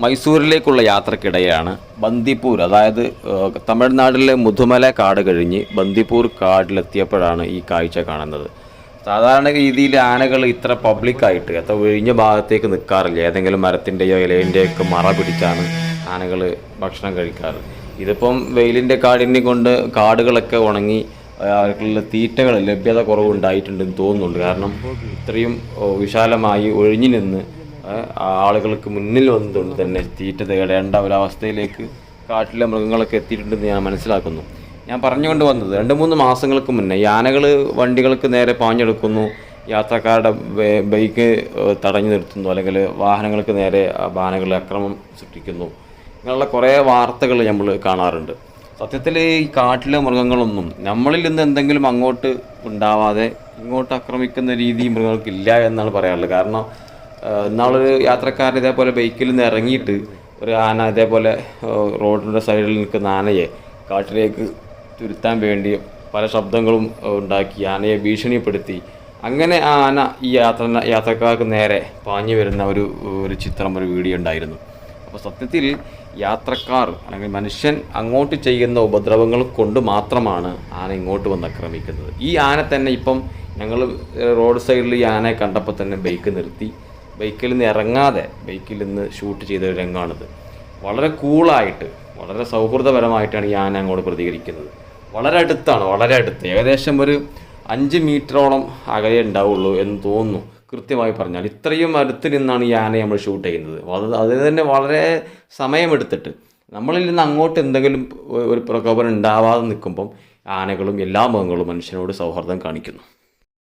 മൈസൂരിലേക്കുള്ള യാത്രക്കിടെയാണ് ബന്ദിപ്പൂർ അതായത് തമിഴ്നാട്ടിലെ മുതുമല കാട് കഴിഞ്ഞ് ബന്ദിപ്പൂർ കാടിലെത്തിയപ്പോഴാണ് ഈ കാഴ്ച കാണുന്നത്. സാധാരണ രീതിയിൽ ആനകൾ ഇത്ര പബ്ലിക്കായിട്ട് അത്ര ഒഴിഞ്ഞ ഭാഗത്തേക്ക് നിൽക്കാറില്ല ഏതെങ്കിലും മരത്തിന്റെയോ ഇലയിന്റെയോ ഒക്കെ മറ പിടിച്ചാണ് ആനകൾ ഭക്ഷണം കഴിക്കാറ്. ഇതിപ്പം വെയിലിന്റെ കാടിനെ കൊണ്ട് കാടുകളൊക്കെ ഉണങ്ങി അവർക്കുള്ള തീറ്റകൾ ലഭ്യത കുറവുണ്ടായിട്ടുണ്ടെന്ന് തോന്നുന്നുണ്ട്. കാരണം ഇത്രയും വിശാലമായി ഒഴിഞ്ഞു നിന്ന് ആളുകൾക്ക് മുന്നിൽ വന്നതുകൊണ്ട് തന്നെ തീറ്റ തേടേണ്ട ഒരവസ്ഥയിലേക്ക് കാട്ടിലെ മൃഗങ്ങളൊക്കെ എത്തിയിട്ടുണ്ടെന്ന് ഞാൻ മനസ്സിലാക്കുന്നു. ഞാൻ പറഞ്ഞുകൊണ്ട് വന്നത് രണ്ട് മൂന്ന് മാസങ്ങൾക്ക് മുന്നേ യാനകൾ വണ്ടികൾക്ക് നേരെ പാഞ്ഞെടുക്കുന്നു. യാത്രക്കാരുടെ ബൈക്ക് തടഞ്ഞു നിർത്തുന്നു. അല്ലെങ്കിൽ വാഹനങ്ങൾക്ക് നേരെ ആ ആനകൾ അക്രമം സൃഷ്ടിക്കുന്നു. ഇങ്ങനെയുള്ള കുറേ വാർത്തകൾ നമ്മൾ കാണാറുണ്ട്. സത്യത്തിൽ ഈ കാട്ടിലെ മൃഗങ്ങളൊന്നും നമ്മളിൽ നിന്ന് എന്തെങ്കിലും അങ്ങോട്ട് ഉണ്ടാവാതെ ഇങ്ങോട്ട് ആക്രമിക്കുന്ന രീതി മൃഗങ്ങൾക്കില്ല എന്നാണ് പറയാറുള്ളത് കാരണം ഇന്നാളൊരു യാത്രക്കാരൻ ഇതേപോലെ ബൈക്കിൽ നിന്ന് ഇറങ്ങിയിട്ട് ഒരു ആന ഇതേപോലെ റോഡിന്റെ സൈഡിൽ നിൽക്കുന്ന ആനയെ കാട്ടിലേക്ക് തുരുത്താൻ വേണ്ടി പല ശബ്ദങ്ങളും ഉണ്ടാക്കി ആനയെ ഭീഷണിപ്പെടുത്തി. അങ്ങനെ ആ ആന ഈ യാത്ര യാത്രക്കാർക്ക് നേരെ പാഞ്ഞു വരുന്ന ഒരു ഒരു ചിത്രം ഒരു വീഡിയോ ഉണ്ടായിരുന്നു. അപ്പോൾ സത്യത്തിൽ യാത്രക്കാർ അല്ലെങ്കിൽ മനുഷ്യൻ അങ്ങോട്ട് ചെയ്യുന്ന ഉപദ്രവങ്ങൾ കൊണ്ട് മാത്രമാണ് ആന ഇങ്ങോട്ട് വന്ന് ആക്രമിക്കുന്നത്. ഈ ആന തന്നെ ഇപ്പം ഞങ്ങൾ റോഡ് സൈഡിൽ ഈ ആനയെ കണ്ടപ്പോൾ തന്നെ ബൈക്ക് നിർത്തി. ബൈക്കിൽ നിന്ന് ഇറങ്ങാതെ ബൈക്കിൽ നിന്ന് ഷൂട്ട് ചെയ്ത ഒരു രംഗമാണിത്. വളരെ കൂളായിട്ട് വളരെ സൗഹൃദപരമായിട്ടാണ് ആന അങ്ങോട്ട് പ്രതികരിക്കുന്നത്. വളരെ അടുത്താണ് വളരെ അടുത്ത്. ഏകദേശം ഒരു അഞ്ച് മീറ്ററോളം അകലെ ഉണ്ടാവുള്ളൂ എന്ന് തോന്നുന്നു. കൃത്യമായി പറഞ്ഞാൽ ഇത്രയും അടുത്ത് നിന്നാണ് ഈ ആനയെ നമ്മൾ ഷൂട്ട് ചെയ്യുന്നത്. അത് അതിന് തന്നെ വളരെ സമയമെടുത്തിട്ട് നമ്മളിൽ നിന്ന് അങ്ങോട്ട് എന്തെങ്കിലും ഒരു പ്രകോപനം ഉണ്ടാവാതെ നിൽക്കുമ്പം ആനകളും എല്ലാ മൃഗങ്ങളും മനുഷ്യനോട് സൗഹൃദം കാണിക്കുന്നു.